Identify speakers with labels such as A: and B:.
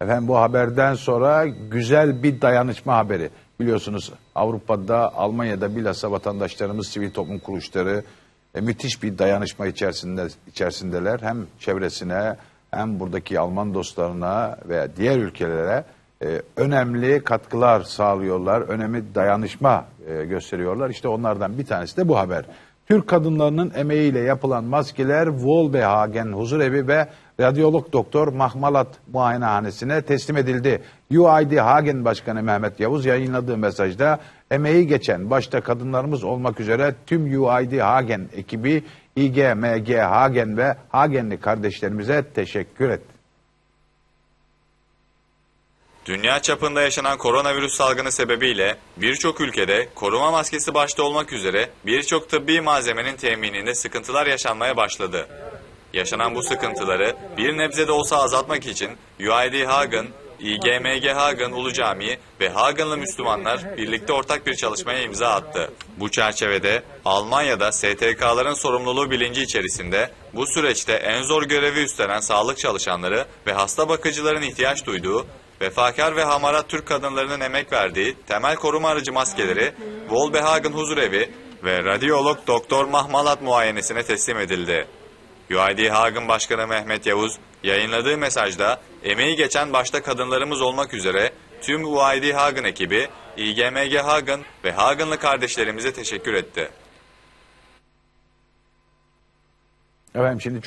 A: Efendim bu haberden sonra güzel bir dayanışma haberi. Biliyorsunuz Avrupa'da, Almanya'da bilhassa vatandaşlarımız, sivil toplum kuruluşları e, müthiş bir dayanışma içerisinde içerisindeler. Hem çevresine hem buradaki Alman dostlarına ve diğer ülkelere e, önemli katkılar sağlıyorlar. Önemli dayanışma e, gösteriyorlar. İşte onlardan bir tanesi de bu haber. Türk kadınlarının emeğiyle yapılan maskeler Volbehagen Huzurevi ve radyolog doktor Mahmalat Muayenehanesi'ne teslim edildi. UID Hagen Başkanı Mehmet Yavuz yayınladığı mesajda emeği geçen başta kadınlarımız olmak üzere tüm UID Hagen ekibi İGMG Hagen ve Hagenli kardeşlerimize teşekkür etti.
B: Dünya çapında yaşanan koronavirüs salgını sebebiyle birçok ülkede koruma maskesi başta olmak üzere birçok tıbbi malzemenin temininde sıkıntılar yaşanmaya başladı. Yaşanan bu sıkıntıları bir nebze de olsa azaltmak için UID Hagen, İGMG Hagen Ulu Camii ve Hagenlı Müslümanlar birlikte ortak bir çalışmaya imza attı. Bu çerçevede Almanya'da STK'ların sorumluluğu bilinci içerisinde bu süreçte en zor görevi üstlenen sağlık çalışanları ve hasta bakıcıların ihtiyaç duyduğu Vefakar ve hamarat Türk kadınlarının emek verdiği temel koruma aracı maskeleri Volbehagen Huzurevi ve radyolog Doktor Mahmalat muayenesine teslim edildi. UID Hagen Başkanı Mehmet Yavuz yayınladığı mesajda emeği geçen başta kadınlarımız olmak üzere tüm UID Hagen ekibi, İGMG Hagen ve Hagenlı kardeşlerimize teşekkür etti.
A: Efendim şimdi